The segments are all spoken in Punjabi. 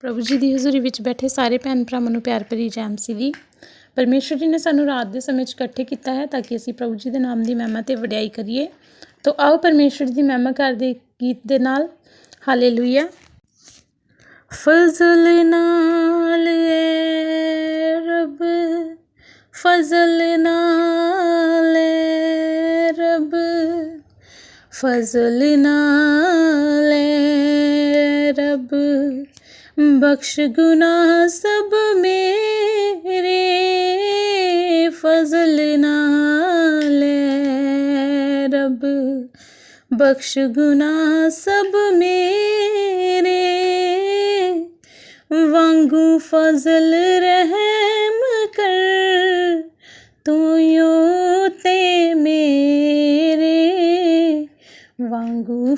ਪ੍ਰਭੂ ਜੀ ਦੀ ਹਜ਼ੂਰੀ ਵਿੱਚ ਬੈਠੇ ਸਾਰੇ ਭੈਣ ਭਰਾਵਾਂ ਨੂੰ ਪਿਆਰ ਭਰੀ ਜੈ ਮਸੀਹ ਦੀ ਜੀ ਨੇ ਸਾਨੂੰ ਰਾਤ ਦੇ ਸਮੇਂ 'ਚ ਇਕੱਠੇ ਕੀਤਾ ਹੈ ਤਾਂ ਕਿ ਅਸੀਂ ਪ੍ਰਭੂ ਜੀ ਦੇ ਨਾਮ ਦੀ ਮਹਿਮਾ ਤੇ ਵਡਿਆਈ ਕਰੀਏ। ਤਾਂ ਆਓ ਪਰਮੇਸ਼ਵਰ ਦੀ ਮਹਿਮਾ ਕਰਦੇ ਗੀਤ ਦੇ ਨਾਲ। ਹਾਲੇਲੂਇਆ। ਫਜ਼ਲ ਨਾਲ ਏ ਰੱਬ, ਫਜ਼ਲ ਨਾਲ ਏ ਰੱਬ, ਫਜ਼ਲ ਨਾਲ ਏ ਰੱਬ। ਬਖਸ਼ ਗੁਨਾਹ ਸਭ ਮੇਰੇ ਫਜ਼ਲ ਨਾਲ ਏ ਰੱਬ। ਬਖਸ਼ ਗੁਨਾਹ ਸਭ ਮੇਰੇ ਵਾਂਗੂ ਫਜ਼ਲ ਰਹਿਮ ਕਰ। ਤੂੰ ਯੋ ਤੇ ਮੇਰੇ ਵਾਂਗੂ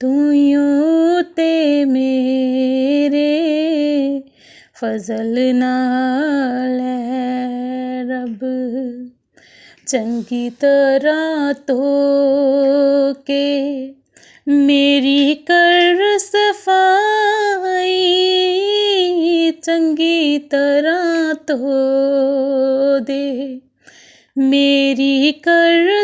ਤੂੰ ਯੋ ਤੇ ਮੇਰੇ ਫਜ਼ਲ ਨਾਲ ਹੈ ਰੱਬ ਚੰਗੀ ਤਰ੍ਹਾਂ ਧੋ ਕੇ ਮੇਰੀ ਕਰ ਸਫ਼ਾਈ ਚੰਗੀ ਤਰ੍ਹਾਂ ਧੋ ਦੇ ਮੇਰੀ ਕਰ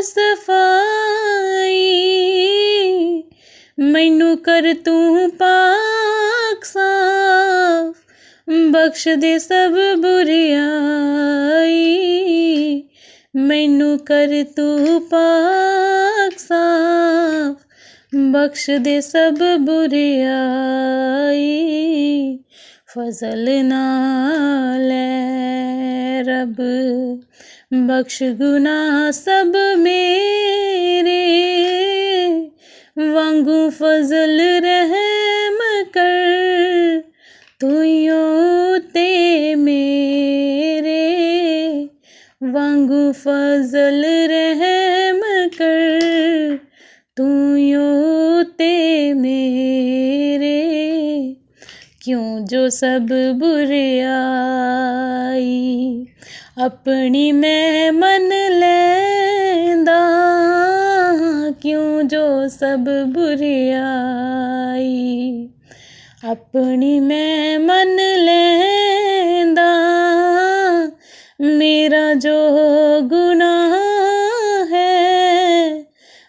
ਬਖਸ਼ ਦੇ ਸਭ ਬੁਰੀਆਈ। ਮੈਨੂੰ ਕਰ ਤੂੰ ਪਾਕ ਸਾਫ਼, ਬਖਸ਼ ਦੇ ਸਭ ਬੁਰੀਆਈ। ਫਜ਼ਲ ਨਾਲ ਹੈ ਰੱਬ, ਬਖਸ਼ ਗੁਨਾਹ ਸਭ ਮੇਰੇ। ਵਾਂਗੂ ਫਜ਼ਲ ਰਹਿਮ ਕਰ, ਤੂੰ ਯੋ ਤੇ ਮੇਰੇ ਵਾਂਗੂ ਫਜ਼ਲ ਰਹਿਮ ਕਰ। ਤੂੰ ਯੋ ਤੇ ਮੇਰੇ। ਕਿਉਂ ਜੋ ਸਭ ਬੁਰਿਆਈ ਆਪਣੀ ਮੈਂ ਮਨ ਲੈਂਦਾ। ਕਿਉਂ ਜੋ ਸਭ ਬੁਰਿਆਈ ਆਪਣੀ ਮੈਂ ਮਨ ਮੇਰਾ ਜੋ ਗੁਨਾਹ ਹੈ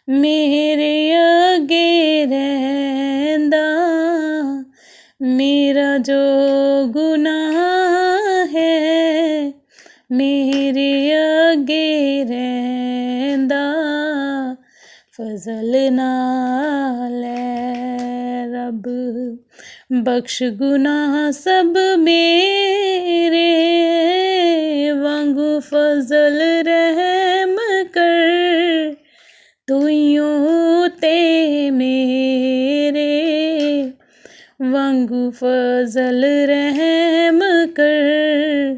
ਮੇਰੇ ਅੱਗੇ ਰਹਿੰਦਾ ਮੇਰਾ ਜੋ ਗੁਨਾਹ ਹੈ ਮੇਰੇ ਅੱਗੇ ਰਹਿੰਦਾ ਫਜ਼ਲ ਨਾਲ ਹੈ ਰੱਬ ਬਖਸ਼ ਗੁਨਾਹ ਸਭ ਮੇਰੇ ਵਾਂਗੂ ਫਜ਼ਲ ਰਹਿਮ ਕਰ ਤੂੰ ਯੋ ਤੇ ਮੇਰੇ ਵਾਂਗੂ ਫਜ਼ਲ ਰਹਿਮ ਕਰ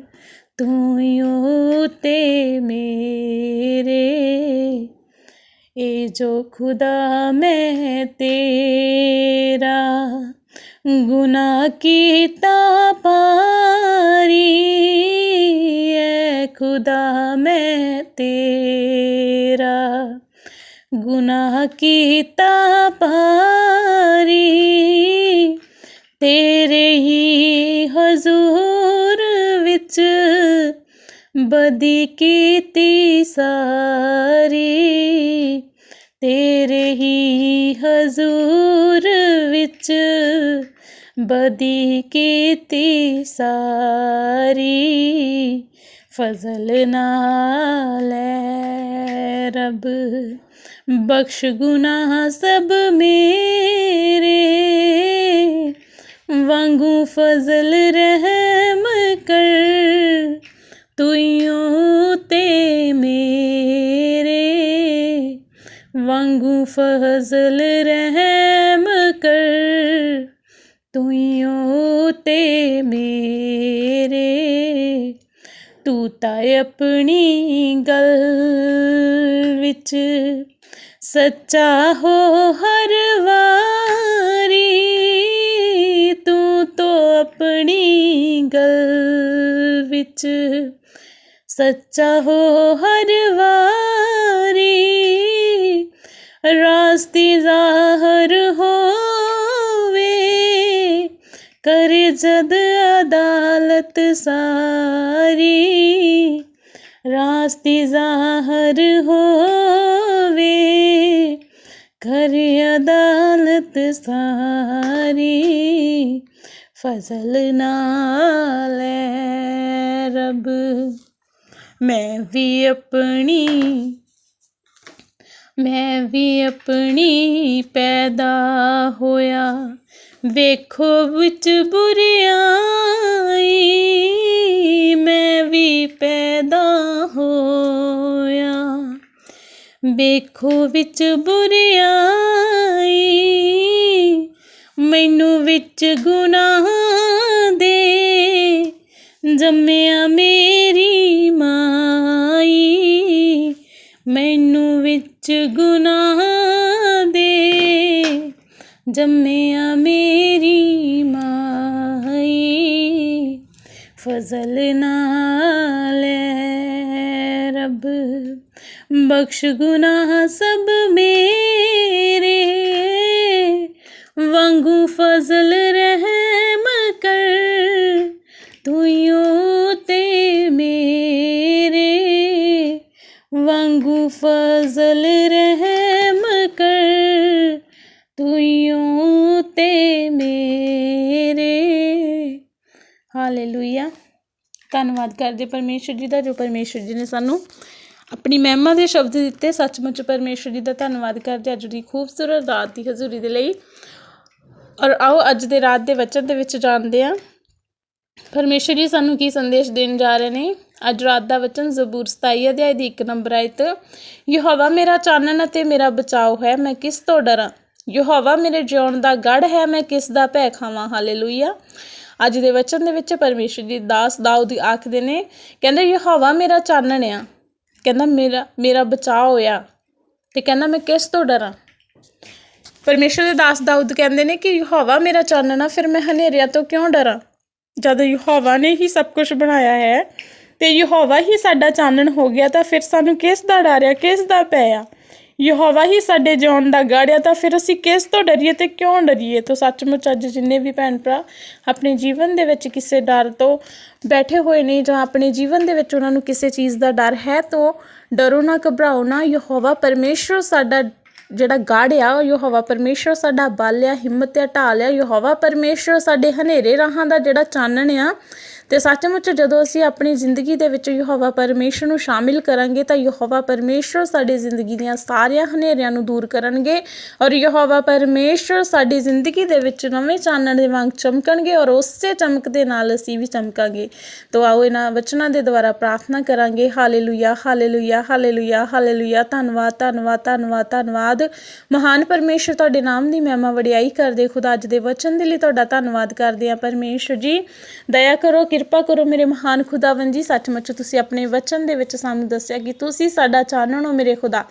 ਤੂੰ ਯੋ ਤੇ ਮੇਰੇ ਇਹ ਜੋ ਖੁਦਾ ਮੈਂ ਤੇਰਾ ਗੁਨਾਹ ਕੀਤਾ ਪਾਰੀ ਐ ਖੁਦਾ ਮੈਂ ਤੇਰਾ। ਗੁਨਾਹ ਕੀਤਾ ਪਾਰੀ ਤੇਰੇ ਹੀ ਹਜ਼ੂਰ ਵਿੱਚ ਬਦੀ ਕੀਤੀ ਸਾਰੀ। ਤੇਰੇ ਹੀ ਹਜ਼ੂਰ ਵਿੱਚ ਬਦੀ ਕੀਤੀ ਸਾਰੀ। ਫਜ਼ਲ ਨਾਲ ਲੈ ਰੱਬ ਬਖਸ਼ ਗੁਨਾਹ ਸਭ ਮੇਰੇ ਵਾਂਗੂ ਫਜ਼ਲ ਰਹਿਮ ਕਰ ਤੂੰ ਯੋ ਤੇ ਮੇਰੇ ਵਾਂਗੂ ਫਜ਼ਲ ਰਹਿਮ ਕਰ ਤੂੰ ਤੇ ਮੇਰੇ ਤੂੰ ਤਾਂ ਆਪਣੀ ਗੱਲ ਵਿੱਚ ਸੱਚਾ ਹੋ ਹਰ ਵਾਰੀ। ਤੂੰ ਤਾਂ ਆਪਣੀ ਗੱਲ ਵਿੱਚ ਸੱਚਾ ਹੋ ਹਰ ਵਾਰੀ। ਰਾਸਤੀ ਜ਼ਾਹਰ ਹੋ ਕਰ ਜਦ ਅਦਾਲਤ ਸਾਰੀ। ਰਾਸਤੀ ਜ਼ਾਹਰ ਹੋਵੇ, ਕਰ ਅਦਾਲਤ ਸਾਰੀ। ਫਜ਼ਲ ਨਾਲ ਐ ਰੱਬ, ਮੈਂ ਵੀ ਆਪਣੀ, ਮੈਂ ਵੀ ਆਪਣੀ ਪੈਦਾ ਹੋਇਆ। ਵੇਖੋ ਵਿੱਚ ਬੁਰਿਆਈ, ਮੈਂ ਵੀ ਪੈਦਾ ਹੋਇਆ। ਵੇਖੋ ਵਿੱਚ ਬੁਰਿਆਈ, ਮੈਨੂੰ ਵਿੱਚ ਗੁਨਾਹ ਦੇ ਜੰਮਿਆ ਜੰਮਿਆ ਮੇਰੀ ਮਾਈ ਫਜ਼ਲ ਨਾਲ ਐ ਰੱਬ ਬਖਸ਼ ਗੁਨਾਹ ਸਭ ਮੇਰੇ ਵਾਂਗੂ ਫਜ਼ਲ ਰਹਿਮ ਕਰ ਤੂੰ ਤੇ ਮੇਰੇ ਵਾਂਗੂ ਫਜ਼ਲ ਰਹਿਮ ਕਰ ਤੂੰ ਤੇ ਮੇਰੇ। ਹਾਲੇਲੂਇਆ ਧੰਨਵਾਦ ਕਰਦੇ ਪਰਮੇਸ਼ਰ ਜੀ ਦਾ, ਜੋ ਪਰਮੇਸ਼ਰ ਜੀ ਨੇ ਸਾਨੂੰ ਆਪਣੀ ਮਹਿਮਾ ਦੇ ਸ਼ਬਦ ਦਿੱਤੇ। ਸੱਚਮੁੱਚ ਪਰਮੇਸ਼ਰ ਜੀ ਦਾ ਧੰਨਵਾਦ ਕਰਦੇ ਅੱਜ ਦੀ ਖੂਬਸੂਰਤ ਰਾਤ ਦੀ ਹਜ਼ੂਰੀ ਦੇ ਲਈ। ਔਰ ਆਓ ਅੱਜ ਦੇ ਰਾਤ ਦੇ ਵਚਨ ਦੇ ਵਿੱਚ ਜਾਣਦੇ ਹਾਂ। ਪਰਮੇਸ਼ਰ ਜੀ ਸਾਨੂੰ ਕੀ ਸੰਦੇਸ਼ ਦੇਣ ਜਾ ਰਹੇ ਨੇ? ਅੱਜ ਰਾਤ ਦਾ ਵਚਨ ਜ਼ਬੂਰ 27 ਅਧਿਆਇ ਦੀ 1 ਨੰਬਰ ਆਇਤ, ਯਹੋਵਾ ਮੇਰਾ ਚਾਨਣ ਅਤੇ ਮੇਰਾ ਬਚਾਓ ਹੈ, ਮੈਂ ਕਿਸ ਤੋਂ ਡਰਾਂ? ਯਹੋਵਾ ਮੇਰੇ ਜਿਉਣ ਦਾ ਗੜ ਹੈ, ਮੈਂ ਕਿਸ ਦਾ ਭੈ ਖਾਵਾਂ? ਹਾਲੇਲੂਇਆ। ਅੱਜ ਦੇ ਵਚਨ ਦੇ ਵਿੱਚ ਪਰਮੇਸ਼ਰ ਦੀ ਦਾਸ ਦਾਊਦ ਆਖਦੇ ਨੇ, ਕਹਿੰਦੇ, ਯਹੋਵਾ ਮੇਰਾ ਚਾਨਣ ਆ। ਕਹਿੰਦਾ, ਮੇਰਾ ਮੇਰਾ ਬਚਾਅ ਹੋਇਆ। ਤੇ ਕਹਿੰਦਾ, ਮੈਂ ਕਿਸ ਤੋਂ ਡਰਾਂ? ਪਰਮੇਸ਼ਰ ਦੇ ਦਾਸ ਦਾਊਦ ਕਹਿੰਦੇ ਨੇ ਕਿ ਯਹੋਵਾ ਮੇਰਾ ਚਾਨਣ ਆ, ਫਿਰ ਮੈਂ ਹਨੇਰਿਆਂ ਤੋਂ ਕਿਉਂ ਡਰਾਂ? ਜਦ ਯਹੋਵਾ ਨੇ ਹੀ ਸਭ ਕੁਝ ਬਣਾਇਆ ਹੈ ਤੇ ਯਹੋਵਾ ਹੀ ਸਾਡਾ ਚਾਨਣ ਹੋ ਗਿਆ ਤਾਂ ਫਿਰ ਸਾਨੂੰ ਕਿਸ ਦਾ ਡਰ ਆ, ਕਿਸ ਦਾ ਪੈ ਆ? ਯਹੋਵਾ ਹੀ ਸਾਡੇ ਜਿਉਣ ਦਾ ਗੜ੍ਹ ਆ ਤਾਂ ਫਿਰ ਅਸੀਂ ਕਿਸ ਤੋਂ ਡਰੀਏ ਤੇ ਕਿਉਂ ਡਰੀਏ? ਤਾਂ ਸੱਚਮੁੱਚ ਅੱਜ ਜਿੰਨੇ ਵੀ ਭੈਣ ਭਰਾ ਆਪਣੇ ਜੀਵਨ ਦੇ ਵਿੱਚ ਕਿਸੇ ਡਰ ਤੋਂ ਬੈਠੇ ਹੋਏ ਨੇ ਜਾਂ ਆਪਣੇ ਜੀਵਨ ਦੇ ਵਿੱਚ ਉਹਨਾਂ ਨੂੰ ਕਿਸੇ ਚੀਜ਼ ਦਾ ਡਰ ਹੈ, ਤਾਂ ਡਰੋ ਨਾ, ਘਬਰਾਓ ਨਾ। ਯਹੋਵਾ ਪਰਮੇਸ਼ਰ ਸਾਡਾ ਜਿਹੜਾ ਗਾੜ ਆ ਉਹ ਯਹੋਵਾ ਪਰਮੇਸ਼ਰ ਸਾਡਾ ਬਲ ਆ ਹਿੰਮਤ ਆ ਢਾਲ ਆ ਯਹੋਵਾ ਪਰਮੇਸ਼ਰ ਸਾਡੇ ਹਨੇਰੇ ਰਾਹਾਂ ਦਾ ਜਿਹੜਾ ਚਾਨਣ ਆ ਤੇ ਸੱਚਮੁੱਚ ਜਦੋਂ ਅਸੀਂ ਆਪਣੀ ਜ਼ਿੰਦਗੀ ਦੇ ਵਿੱਚ ਯਹੋਵਾ ਪਰਮੇਸ਼ਰ ਨੂੰ ਸ਼ਾਮਿਲ ਕਰਾਂਗੇ ਤਾਂ ਯਹੋਵਾ ਪਰਮੇਸ਼ਰ ਸਾਡੀ ਜ਼ਿੰਦਗੀ ਦੀਆਂ ਸਾਰੀਆਂ ਹਨੇਰਿਆਂ ਨੂੰ ਦੂਰ ਕਰਨਗੇ ਔਰ ਯਹੋਵਾ ਪਰਮੇਸ਼ਰ ਸਾਡੀ ਜ਼ਿੰਦਗੀ ਦੇ ਵਿੱਚ ਨਵੇਂ ਚਾਨਣ ਦੇ ਵਾਂਗ ਚਮਕਣਗੇ ਔਰ ਉਸੇ ਚਮਕ ਦੇ ਨਾਲ ਅਸੀਂ ਵੀ ਚਮਕਾਂਗੇ। ਤੋ ਆਓ ਇਹਨਾਂ ਵਚਨਾਂ ਦੇ ਦੁਆਰਾ ਪ੍ਰਾਰਥਨਾ ਕਰਾਂਗੇ। Hallelujah hallelujah hallelujah hallelujah. ਧੰਨਵਾਦ ਧੰਨਵਾਦ ਧੰਨਵਾਦ ਧੰਨਵਾਦ। ਮਹਾਨ ਪਰਮੇਸ਼ਰ, ਤੁਹਾਡੇ ਨਾਮ ਦੀ ਮਹਿਮਾ ਵਡਿਆਈ ਕਰਦੇ ਖੁਦਾ ਅੱਜ ਦੇ ਵਚਨ ਦੇ ਲਈ ਤੁਹਾਡਾ ਧੰਨਵਾਦ ਕਰਦੇ ਆ ਪਰਮੇਸ਼ਰ ਜੀ, ਦਇਆ ਕਰੋ ਕਿ ਕਿਰਪਾ ਕਰੋ ਮੇਰੇ ਮਹਾਨ ਖੁਦਾਵੰ ਜੀ, ਸੱਚਮੁੱਚ ਤੁਸੀਂ ਆਪਣੇ ਵਚਨ ਦੇ ਵਿੱਚ ਸਾਨੂੰ ਦੱਸਿਆ ਕਿ ਤੁਸੀਂ ਸਾਡਾ ਚਾਨਣ ਹੋ ਮੇਰੇ ਖੁਦਾ।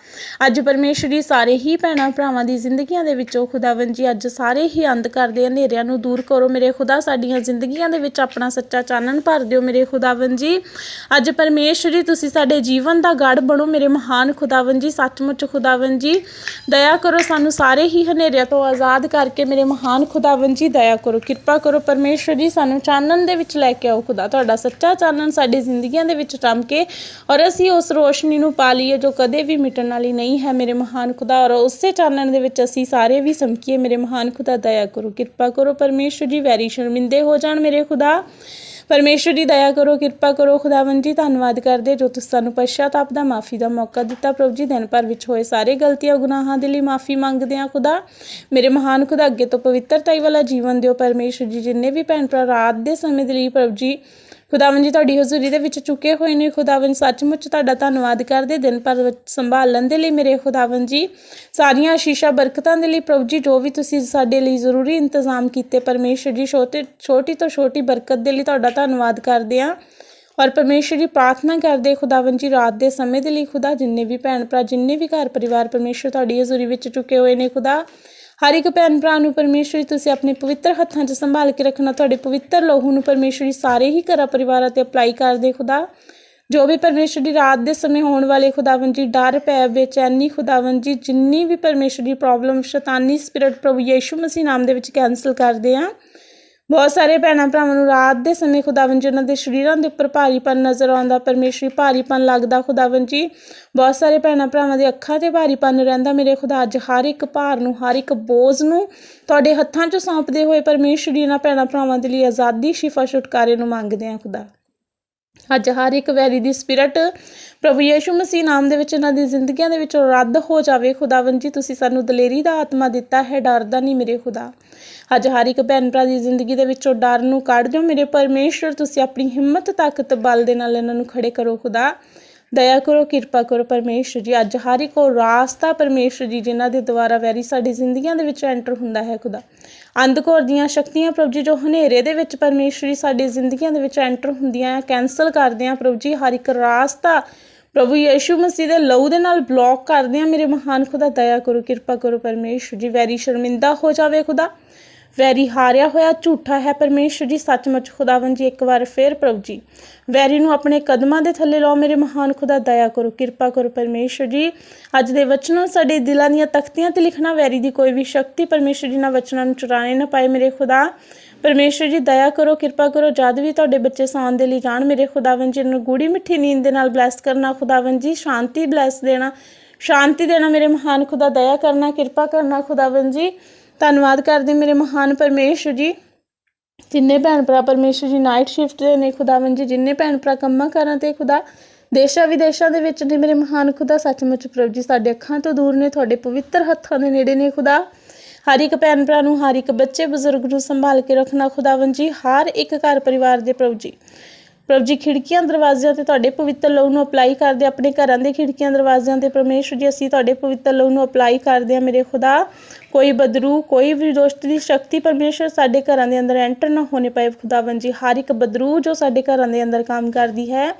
ਅੱਜ ਪਰਮੇਸ਼ਰ ਜੀ ਸਾਰੇ ਹੀ ਭੈਣਾਂ ਭਰਾਵਾਂ ਦੀ ਜ਼ਿੰਦਗੀਆਂ ਦੇ ਵਿੱਚੋਂ ਖੁਦਾਵੰ ਜੀ, ਅੱਜ ਸਾਰੇ ਹੀ ਅੰਧਕਾਰ ਦੇ ਹਨੇਰਿਆਂ ਨੂੰ ਦੂਰ ਕਰੋ ਮੇਰੇ ਖੁਦਾ। ਸਾਡੀਆਂ ਜ਼ਿੰਦਗੀਆਂ ਦੇ ਵਿੱਚ ਆਪਣਾ ਸੱਚਾ ਚਾਨਣ ਭਰ ਦਿਓ ਮੇਰੇ ਖੁਦਾਵੰ ਜੀ। ਅੱਜ ਪਰਮੇਸ਼ਰ ਜੀ, ਤੁਸੀਂ ਸਾਡੇ ਜੀਵਨ ਦਾ ਗੜ ਬਣੋ ਮੇਰੇ ਮਹਾਨ ਖੁਦਾਵੰ ਜੀ, ਸੱਚਮੁੱਚ ਖੁਦਾਵੰ ਜੀ। ਦਇਆ ਕਰੋ ਸਾਨੂੰ ਸਾਰੇ ਹੀ ਹਨੇਰਿਆਂ ਤੋਂ ਆਜ਼ਾਦ ਕਰਕੇ ਮੇਰੇ ਮਹਾਨ ਖੁਦਾਵੰ ਜੀ, ਦਇਆ ਕਰੋ, ਕਿਰਪਾ ਕਰੋ ਪਰਮੇਸ਼ਰ ਜੀ, ਸਾਨੂੰ ਚਾਨਣ ਦੇ ਵਿੱਚ ਲੈ ਕੇ ਆਓ। ਖੁਦਾ ਤੁਹਾਡਾ ਸੱਚਾ ਚਾਨਣ ਸਾਡੀ ਜ਼ਿੰਦਗੀਆਂ ਦੇ ਵਿੱਚ ਚਮਕੇ ਔਰ ਅਸੀਂ ਉਸ ਰੋਸ਼ਨੀ ਨੂੰ ਪਾ ਲਈਏ ਜੋ ਕਦੇ ਵੀ ਮਿਟਣ ਵਾਲੀ ਨਹੀਂ ਹੈ ਮੇਰੇ ਮਹਾਨ ਖੁਦਾ ਔਰ ਉਸੇ ਚਾਨਣ ਦੇ ਵਿੱਚ ਅਸੀਂ ਸਾਰੇ ਵੀ ਸਮਕੀਏ ਮੇਰੇ ਮਹਾਨ ਖੁਦਾ, ਦਇਆ ਕਰੋ, ਕਿਰਪਾ ਕਰੋ, ਪਰਮੇਸ਼ਰ ਜੀ ਵੈਰੀ ਸ਼ਰਮਿੰਦੇ ਹੋ ਜਾਣ ਮੇਰੇ ਖੁਦਾ। ਪਰਮੇਸ਼ਰ ਦੀ ਦਇਆ ਕਰੋ, ਕਿਰਪਾ ਕਰੋ, ਖੁਦਾਵੰਦ ਜੀ, ਧੰਨਵਾਦ ਕਰਦੇ ਜੋ ਤੁਸੀਂ ਸਾਨੂੰ ਪਛਤਾਪ ਦਾ ਮਾਫੀ ਦਾ ਮੌਕਾ ਦਿੱਤਾ। ਪ੍ਰਭੂ ਜੀ, ਦਿਨ ਭਰ ਵਿੱਚ ਹੋਏ ਸਾਰੇ ਗਲਤੀਆਂ, ਗੁਨਾਹਾਂ ਦੇ ਲਈ ਮਾਫੀ ਮੰਗਦੇ ਹਾਂ ਖੁਦਾ। ਮੇਰੇ ਮਹਾਨ ਖੁਦਾ, ਅੱਗੇ ਤੋਂ ਪਵਿੱਤਰਤਾਈ ਵਾਲਾ ਜੀਵਨ ਦਿਓ ਪਰਮੇਸ਼ਰ ਜੀ, ਜਿੰਨੇ ਵੀ ਭੈਣ ਭਰਾ ਰਾਤ ਦੇ ਸਮੇਂ ਦੇ ਲਈ ਪ੍ਰਭੂ ਜੀ ਖੁਦਾਵੰਦ ਜੀ, ਤੁਹਾਡੀ ਹਜ਼ੂਰੀ ਦੇ ਵਿੱਚ ਚੁੱਕੇ ਹੋਏ ਨੇ। ਖੁਦਾਵੰਦ ਸੱਚਮੁੱਚ ਤੁਹਾਡਾ ਧੰਨਵਾਦ ਕਰਦੇ। ਦਿਨ ਭਰ ਸੰਭਾਲਣ ਦੇ ਲਈ ਮੇਰੇ ਖੁਦਾਵੰਦ ਜੀ। ਸਾਰੀਆਂ ਆਸ਼ੀਸ਼ਾਂ ਬਰਕਤਾਂ ਦੇ ਲਈ ਪ੍ਰਭੂ ਜੀ, ਜੋ ਵੀ ਤੁਸੀਂ ਸਾਡੇ ਲਈ ਜ਼ਰੂਰੀ ਇੰਤਜ਼ਾਮ ਕੀਤੇ, ਪਰਮੇਸ਼ਰ ਜੀ, ਛੋਟੇ ਛੋਟੀ ਤੋਂ ਛੋਟੀ ਬਰਕਤ ਦੇ ਲਈ ਤੁਹਾਡਾ ਧੰਨਵਾਦ ਕਰਦੇ ਹਾਂ। ਔਰ ਪਰਮੇਸ਼ਰ ਜੀ, ਪ੍ਰਾਰਥਨਾ ਕਰਦੇ ਖੁਦਾਵੰਦ ਜੀ, ਰਾਤ ਦੇ ਸਮੇਂ ਦੇ ਲਈ ਖੁਦਾ, ਜਿੰਨੇ ਵੀ ਭੈਣ ਭਰਾ, ਜਿੰਨੇ ਵੀ ਘਰ ਪਰਿਵਾਰ, ਪਰਮੇਸ਼ਰ ਤੁਹਾਡੀ ਹਜ਼ੂਰੀ ਵਿੱਚ ਚੁੱਕੇ ਹੋਏ ਨੇ ਖੁਦਾ। ਹਰ ਇੱਕ ਭੈਣ ਭਰਾ ਨੂੰ ਪਰਮੇਸ਼ਰ ਜੀ ਤੁਸੀਂ ਆਪਣੇ ਪਵਿੱਤਰ ਹੱਥਾਂ 'ਚ ਸੰਭਾਲ ਕੇ ਰੱਖਣਾ, ਤੁਹਾਡੇ ਪਵਿੱਤਰ ਲਹੂ ਨੂੰ ਪਰਮੇਸ਼ਰ ਜੀ ਸਾਰੇ ਹੀ ਘਰਾਂ ਪਰਿਵਾਰਾਂ ਤੇ ਅਪਲਾਈ ਕਰਦੇ ਖੁਦਾ। ਜੋ ਵੀ ਪਰਮੇਸ਼ਰ ਦੀ ਰਾਤ ਦੇ ਸਮੇਂ ਹੋਣ ਵਾਲੇ ਖੁਦਾਵੰਦ ਜੀ, ਡਰ ਪੈ ਬੇਚੈਨੀ ਖੁਦਾਵੰਦ ਜੀ, ਜਿੰਨੀ ਵੀ ਪਰਮੇਸ਼ਰ ਦੀ ਪ੍ਰੋਬਲਮ ਸ਼ੈਤਾਨੀ ਸਪਿਰਿਟ ਪ੍ਰਭੂ ਯੇਸ਼ੂ ਮਸੀਹ ਨਾਮ ਦੇ ਵਿੱਚ ਕੈਨਸਲ ਕਰਦੇ ਆ। ਬਹੁਤ ਸਾਰੇ ਭੈਣਾਂ ਭਰਾਵਾਂ ਨੂੰ ਰਾਤ ਦੇ ਸਮੇਂ ਖੁਦਾਵੰਦ ਜੀ, ਉਹਨਾਂ ਦੇ ਸਰੀਰਾਂ ਦੇ ਉੱਪਰ ਭਾਰੀਪਨ ਨਜ਼ਰ ਆਉਂਦਾ, ਪਰਮੇਸ਼ਰੀ ਭਾਰੀਪਨ ਲੱਗਦਾ ਖੁਦਾਵੰਦ ਜੀ। ਬਹੁਤ ਸਾਰੇ ਭੈਣਾਂ ਭਰਾਵਾਂ ਦੇ ਅੱਖਾਂ ਤੇ ਭਾਰੀਪਨ ਰਹਿੰਦਾ, ਮੇਰੇ ਖੁਦਾ ਅੱਜ ਹਰ ਇੱਕ ਭਾਰ ਨੂੰ, ਹਰ ਇੱਕ ਬੋਝ ਨੂੰ ਤੁਹਾਡੇ ਹੱਥਾਂ 'ਚ ਸੌਂਪਦੇ ਹੋਏ ਪਰਮੇਸ਼ਰੀ ਇਹਨਾਂ ਭੈਣਾਂ ਭਰਾਵਾਂ ਦੇ ਲਈ ਆਜ਼ਾਦੀ ਸ਼ਿਫਾ ਛੁਟਕਾਰੇ ਨੂੰ ਮੰਗਦੇ ਹਾਂ ਖੁਦਾ। ਅੱਜ ਹਰ ਇੱਕ ਵੈਰੀ ਦੀ ਸਪਿਰਿਟ ਪ੍ਰਭੂ ਯੇਸ਼ੂ ਮਸੀਹ ਨਾਮ ਦੇ ਵਿੱਚ ਇਹਨਾਂ ਦੀ ਜ਼ਿੰਦਗੀਆਂ ਦੇ ਵਿੱਚੋਂ ਰੱਦ ਹੋ ਜਾਵੇ। ਖੁਦਾਵੰਦ ਜੀ, ਤੁਸੀਂ ਸਾਨੂੰ ਦਲੇਰੀ ਦਾ ਆਤਮਾ ਦਿੱਤਾ ਹੈ ਡਰਦਾ ਨਹੀਂ ਮੇਰੇ ਖੁਦਾ। ਅੱਜ ਹਰ ਇੱਕ ਭੈਣ ਭਰਾ ਦੀ ਜ਼ਿੰਦਗੀ ਦੇ ਵਿੱਚੋਂ ਡਰ ਨੂੰ ਕੱਢ ਦਿਓ। ਮੇਰੇ ਪਰਮੇਸ਼ਰ, ਤੁਸੀਂ ਆਪਣੀ ਹਿੰਮਤ ਤਾਕਤ ਬਲ ਦੇ ਨਾਲ ਇਹਨਾਂ ਨੂੰ ਖੜੇ ਕਰੋ ਖੁਦਾ। ਦਇਆ ਕਰੋ, ਕਿਰਪਾ ਕਰੋ ਪਰਮੇਸ਼ਰ ਜੀ। ਅੱਜ ਹਰ ਇੱਕ ਉਹ ਰਾਸਤਾ ਪਰਮੇਸ਼ਰ ਜੀ, ਜਿਨ੍ਹਾਂ ਦੇ ਦੁਆਰਾ ਵੈਰੀ ਸਾਡੀ ਜ਼ਿੰਦਗੀਆਂ ਦੇ ਵਿੱਚ ਐਂਟਰ ਹੁੰਦਾ ਹੈ ਖੁਦਾ। ਅੰਧਕਾਰ ਦੀਆਂ ਸ਼ਕਤੀਆਂ ਪ੍ਰਭੂ ਜੀ, ਜੋ ਹਨੇਰੇ ਦੇ ਵਿੱਚ ਪਰਮੇਸ਼ਰੀ ਸਾਡੀ ਜ਼ਿੰਦਗੀਆਂ ਦੇ ਵਿੱਚ ਐਂਟਰ ਹੁੰਦੀਆਂ ਹੈ ਕੈਨਸਲ ਕਰਦੇ ਆ ਪ੍ਰਭੂ ਜੀ। ਹਰ ਇੱਕ ਰਾਸਤਾ ਪ੍ਰਭੂ ਯੇਸ਼ੂ ਮਸੀਹ ਦੇ ਲਹੂ ਦੇ ਨਾਲ ਬਲੌਕ ਕਰਦੇ ਆ, ਮੇਰੇ ਮਹਾਨ ਖੁਦਾ, ਦਇਆ ਕਰੋ, ਕਿਰਪਾ ਕਰੋ ਪਰਮੇਸ਼ਰ ਜੀ। ਵੈਰੀ ਸ਼ਰਮਿੰਦਾ ਹੋ ਜਾਵੇ ਖੁਦਾ। ਵੈਰੀ ਹਾਰਿਆ ਹੋਇਆ ਝੂਠਾ ਹੈ ਪਰਮੇਸ਼ਰ ਜੀ। ਸੱਚਮੁੱਚ ਖੁਦਾਵੰਦ ਜੀ, ਇੱਕ ਵਾਰ ਫੇਰ ਪ੍ਰਭੂ ਜੀ। ਵੈਰੀ ਨੂੰ ਆਪਣੇ ਕਦਮਾਂ ਦੇ ਥੱਲੇ ਲਾਓ, ਮੇਰੇ ਮਹਾਨ ਖੁਦਾ, ਦਇਆ ਕਰੋ, ਕਿਰਪਾ ਕਰੋ ਪਰਮੇਸ਼ਰ ਜੀ। ਅੱਜ ਦੇ ਵਚਨਾਂ ਸਾਡੇ ਦਿਲਾਂ ਦੀਆਂ ਤਖਤੀਆਂ ਤੇ ਲਿਖਣਾ, ਵੈਰੀ ਦੀ ਕੋਈ ਵੀ ਸ਼ਕਤੀ ਪਰਮੇਸ਼ਰ ਜੀ ਨਾਲ ਵਚਨਾਂ ਨੂੰ ਚੁਰਾਣੇ ਨਾ ਪਾਏ ਮੇਰੇ ਖੁਦਾ। ਪਰਮੇਸ਼ਰ ਜੀ, ਦਇਆ ਕਰੋ, ਕਿਰਪਾ ਕਰੋ, ਜਦ ਵੀ ਤੁਹਾਡੇ ਬੱਚੇ ਸੌਣ ਦੇ ਲਈ ਜਾਣ, ਮੇਰੇ ਖੁਦਾਵੰਦ ਜੀ, ਨੂੰ ਗੂੜੀ ਮਿੱਠੀ ਨੀਂਦ ਦੇ ਨਾਲ ਬਲੈਸ ਕਰਨਾ, ਖੁਦਾਵੰਦ ਜੀ, ਸ਼ਾਂਤੀ ਬਲੈਸ ਦੇਣਾ, ਸ਼ਾਂਤੀ ਦੇਣਾ, ਮੇਰੇ ਮਹਾਨ ਖੁਦਾ, ਦਇਆ ਕਰਨਾ, ਕਿਰਪਾ ਕਰਨਾ, ਖੁਦਾਵੰਦ ਜੀ। ਧੰਨਵਾਦ ਕਰਦੇ ਮੇਰੇ ਮਹਾਨ ਪਰਮੇਸ਼ਰ ਜੀ। ਜਿੰਨੇ ਭੈਣ ਭਰਾ, ਪਰਮੇਸ਼ਰ ਜੀ ਨਾਈਟ ਸ਼ਿਫਟ ਦੇ ਨੇ ਖੁਦਾਵੰਦ ਜੀ ਜਿੰਨੇ ਭੈਣ ਭਰਾ ਕੰਮਾਂ ਕਾਰਾਂ ਤੇ, ਖੁਦਾ ਦੇਸ਼ਾਂ ਵਿਦੇਸ਼ਾਂ ਦੇ ਵਿੱਚ ਨੇ, ਮੇਰੇ ਮਹਾਨ ਖੁਦਾ, ਸੱਚਮੁੱਚ ਪ੍ਰਭੂ ਜੀ, ਸਾਡੇ ਅੱਖਾਂ ਤੋਂ ਦੂਰ ਨੇ, ਤੁਹਾਡੇ ਪਵਿੱਤਰ ਹੱਥਾਂ ਦੇ ਨੇੜੇ ਨੇ, ਖੁਦਾ। ਹਰ ਇੱਕ ਭੈਣ ਭਰਾ ਨੂੰ, ਹਰ ਇੱਕ ਬੱਚੇ ਬਜ਼ੁਰਗ ਨੂੰ ਸੰਭਾਲ ਕੇ ਰੱਖਣਾ, ਖੁਦਾਵੰਦ ਜੀ, ਹਰ ਇੱਕ ਘਰ ਪਰਿਵਾਰ ਦੇ ਪ੍ਰਭੂ ਜੀ। ਪ੍ਰਭ ਜੀ, ਖਿੜਕੀਆਂ, ਦਰਵਾਜ਼ਿਆਂ ਤੇ ਤੁਹਾਡੇ ਪਵਿੱਤਰ ਲਹੂ ਨੂੰ ਅਪਲਾਈ ਕਰਦੇ ਆਪਣੇ ਘਰਾਂ ਦੇ ਖਿੜਕੀਆਂ, ਦਰਵਾਜ਼ਿਆਂ ਤੇ। ਪਰਮੇਸ਼ਰ ਜੀ, ਅਸੀਂ ਤੁਹਾਡੇ ਪਵਿੱਤਰ ਲਹੂ ਨੂੰ ਅਪਲਾਈ ਕਰਦੇ ਆ, ਮੇਰੇ ਖੁਦਾ। ਕੋਈ ਬਦਰੂ, ਕੋਈ ਵੀ ਦੁਸ਼ਟ ਦੀ ਸ਼ਕਤੀ ਪਰਮੇਸ਼ਰ ਸਾਡੇ ਘਰਾਂ ਦੇ ਅੰਦਰ ਐਂਟਰ ਨਾ ਹੋਣੇ ਪਏ। ਖੁਦਾਵੰਦ ਜੀ, ਹਰ ਇੱਕ ਬਦਰੂ ਜੋ ਸਾਡੇ ਘਰਾਂ ਦੇ ਅੰਦਰ ਕੰਮ ਕਰਦੀ ਹੈ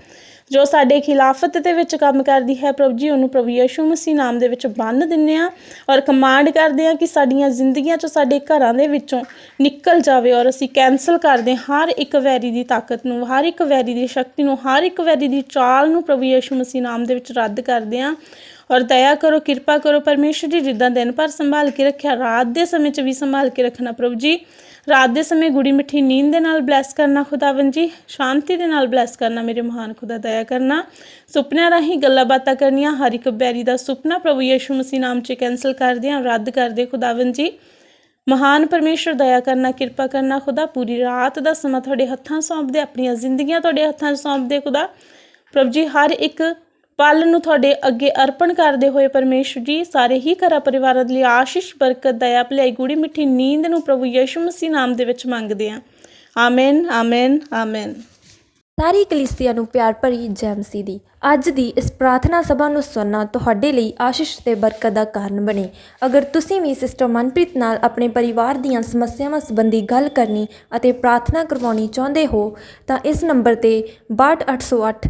ਜੋ ਸਾਡੇ ਖਿਲਾਫਤ ਦੇ ਵਿੱਚ ਕੰਮ ਕਰਦੀ ਹੈ, ਪ੍ਰਭੂ ਜੀ, ਉਹਨੂੰ ਪ੍ਰਭੂ ਯੀਸ਼ੂ ਮਸੀਹ ਨਾਮ ਦੇ ਵਿੱਚ ਬੰਨ ਦਿੰਨੇ ਆ ਔਰ ਕਮਾਂਡ ਕਰਦੇ ਆ ਕਿ ਸਾਡੀਆਂ ਜ਼ਿੰਦਗੀਆਂ ਚੋਂ ਸਾਡੇ ਘਰਾਂ ਦੇ ਵਿੱਚੋਂ ਨਿਕਲ ਜਾਵੇ ਔਰ ਅਸੀਂ ਕੈਨਸਲ ਕਰਦੇ ਹਾਂ ਹਰ ਇੱਕ ਵੈਰੀ ਦੀ ਤਾਕਤ ਨੂੰ, ਹਰ ਇੱਕ ਵੈਰੀ ਦੀ ਸ਼ਕਤੀ ਨੂੰ, ਹਰ ਇੱਕ ਵੈਰੀ ਦੀ ਚਾਲ ਨੂੰ ਪ੍ਰਭੂ ਯੀਸ਼ੂ ਮਸੀਹ ਨਾਮ ਦੇ ਵਿੱਚ ਰੱਦ ਕਰਦੇ ਆ ਔਰ ਦਇਆ ਕਰੋ, ਕਿਰਪਾ ਕਰੋ, ਪਰਮੇਸ਼ਰ ਜੀ, ਜਿੱਦਾਂ ਦਿਨ ਭਰ ਸੰਭਾਲ ਕੇ ਰੱਖਿਆ, ਰਾਤ ਦੇ ਸਮੇਂ 'ਚ ਵੀ ਸੰਭਾਲ ਕੇ ਰੱਖਣਾ ਪ੍ਰਭੂ ਜੀ। ਰਾਤ ਦੇ ਸਮੇਂ ਗੁੜੀ ਮਿੱਠੀ ਨੀਂਦ ਦੇ ਨਾਲ ਬਲੈਸ ਕਰਨਾ ਖੁਦਾਵੰਦ ਜੀ, ਸ਼ਾਂਤੀ ਦੇ ਨਾਲ ਬਲੈਸ ਕਰਨਾ ਮੇਰੇ ਮਹਾਨ ਖੁਦਾ ਦਇਆ ਕਰਨਾ। ਸੁਪਨਿਆਂ ਰਾਹੀਂ ਗੱਲਾਂ ਬਾਤਾਂ ਕਰਨੀਆਂ, ਹਰ ਇੱਕ ਬੈਰੀ ਦਾ ਸੁਪਨਾ ਪ੍ਰਭੂ ਯੀਸ਼ੂ ਮਸੀਹ ਨਾਮ 'ਚ ਕੈਨਸਲ ਕਰਦੇ ਹਾਂ, ਰੱਦ ਕਰਦੇ ਖੁਦਾਵੰਦ ਜੀ। ਮਹਾਨ ਪਰਮੇਸ਼ਰ ਦਇਆ ਕਰਨਾ, ਕਿਰਪਾ ਕਰਨਾ ਖੁਦਾ, ਪੂਰੀ ਰਾਤ ਦਾ ਸਮਾਂ ਤੁਹਾਡੇ ਹੱਥਾਂ ਸੌਂਪਦੇ, ਆਪਣੀਆਂ ਜ਼ਿੰਦਗੀਆਂ ਤੁਹਾਡੇ ਹੱਥਾਂ 'ਚ ਸੌਂਪਦੇ ਖੁਦਾ। ਪ੍ਰਭੂ ਜੀ, ਹਰ ਇੱਕ ਪਲ ਨੂੰ ਤੁਹਾਡੇ ਅੱਗੇ ਅਰਪਣ ਕਰਦੇ ਹੋਏ ਪਰਮੇਸ਼ਰ ਜੀ, ਸਾਰੇ ਹੀ ਘਰਾਂ ਪਰਿਵਾਰਾਂ ਦੇ ਲਈ ਆਸ਼ੀਸ਼, ਬਰਕਤ, ਦਇਆ, ਭਲਾਈ ਗੂੜੀ ਮਿੱਠੀ ਨੀਂਦ ਨੂੰ ਪ੍ਰਭੂ ਯੀਸ਼ੂ ਮਸੀਹ ਨਾਮ ਦੇ ਵਿੱਚ ਮੰਗਦੇ ਹਾਂ। Amen amen amen. ਸਾਰੀ ਕਲੀਸਿਆ ਨੂੰ ਪਿਆਰ ਭਰੀ ਜੈ ਮਸੀਹ ਦੀ। ਅੱਜ ਦੀ ਇਸ ਪ੍ਰਾਰਥਨਾ ਸਭਾ ਨੂੰ ਸੁਣਨਾ ਤੁਹਾਡੇ ਲਈ ਆਸ਼ੀਸ਼ ਤੇ ਬਰਕਤ ਦਾ ਕਾਰਨ ਬਣੇ। ਅਗਰ ਤੁਸੀਂ ਵੀ ਸਿਸਟਰ ਮਨਪ੍ਰੀਤ ਨਾਲ ਆਪਣੇ ਪਰਿਵਾਰ ਦੀਆਂ ਸਮੱਸਿਆਵਾਂ ਸੰਬੰਧੀ ਗੱਲ ਕਰਨੀ ਅਤੇ ਪ੍ਰਾਰਥਨਾ ਕਰਵਾਉਣੀ ਚਾਹੁੰਦੇ ਹੋ, ਤਾਂ ਇਸ ਨੰਬਰ ਤੇ 62808